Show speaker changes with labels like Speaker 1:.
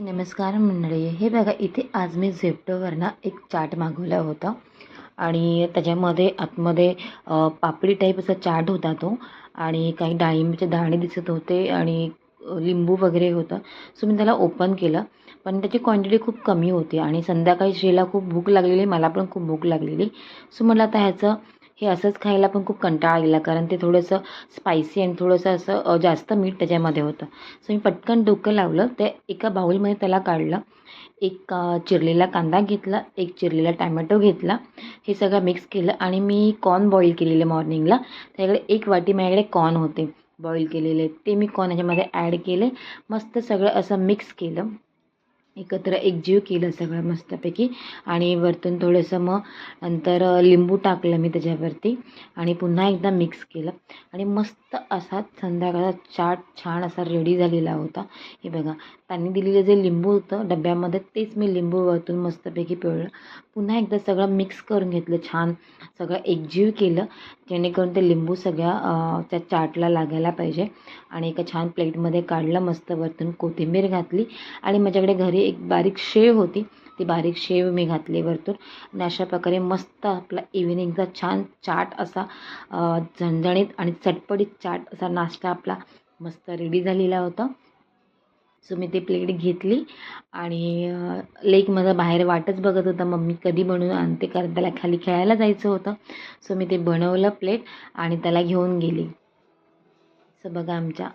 Speaker 1: नमस्कार मंडळी. हे बघा इथे आज मी झेप्टोवरनं एक चाट मागवला होता. आणि त्याच्यामध्ये आतमध्ये पापडी टाईप असा चाट होता तो. आणि काही डाळिंबीचे दाणे दिसत होते आणि लिंबू वगैरे होतं. सो मी त्याला ओपन केलं. पण त्याची क्वांटिटी खूप कमी होती. आणि संध्याकाळी श्रीला खूप भूक लागलेली. मला पण खूप भूक लागलेली. सो म्हटलं आता ह्याचं हे असंच खायला पण खूप कंटाळा आलेला कारण ते थोडंसं स्पायसी आणि थोडंसं असं जास्त मीठ त्याच्यामध्ये होतं. सो मी पटकन डोकं लावलं ते एका बाउलमध्ये त्याला काढलं एक चिरलेला कांदा घेतला एक चिरलेला टॅमॅटो घेतला हे सगळं मिक्स केलं आणि मी कॉर्न बॉईल केलेले मॉर्निंगला त्याकडे एक वाटी माझ्याकडे कॉर्न होते बॉईल केलेले. ते मी कॉर्न याच्यामध्ये ॲड केले मस्त सगळं असं मिक्स केलं. एकत्र एकजीव केलं सगळं मस्तपैकी. आणि वरतून थोडंसं मग नंतर लिंबू टाकलं मी त्याच्यावरती आणि पुन्हा एकदा मिक्स केलं. आणि मस्त असा संध्याकाळचा चाट छान असा रेडी झालेला होता. हे बघा त्यांनी दिलेलं जे लिंबू होतं डब्यामध्ये तेच मी लिंबू वरतून मस्तपैकी पिळलं. पुन्हा एकदा सगळं मिक्स करून घेतलं छान. सगळं एकजीव केलं जेणेकरून ते लिंबू सगळ्या त्या चाटला लागायला पाहिजे. आणि एका छान प्लेटमध्ये काढलं मस्त वरतून कोथिंबीर घातली. आणि माझ्याकडे घरी एक बारीक शेव होती. ती बारीक शेव मी घातली वरतून. आणि अशा प्रकारे मस्त आपला इव्हिनिंगचा छान चाट असा झणझणीत आणि चटपटीत चाट असा नाश्ता आपला मस्त रेडी झालेला होता. सो मी ती प्लेट घेतली आणि लेक माझा बाहेर वाटच बघत होता. मम्मी कधी बनवून आणते? कारण त्याला खाली खेळायला जायचं होतं. सो मी ते बनवलं प्लेट आणि त्याला घेऊन गेली. सो बघा आमच्या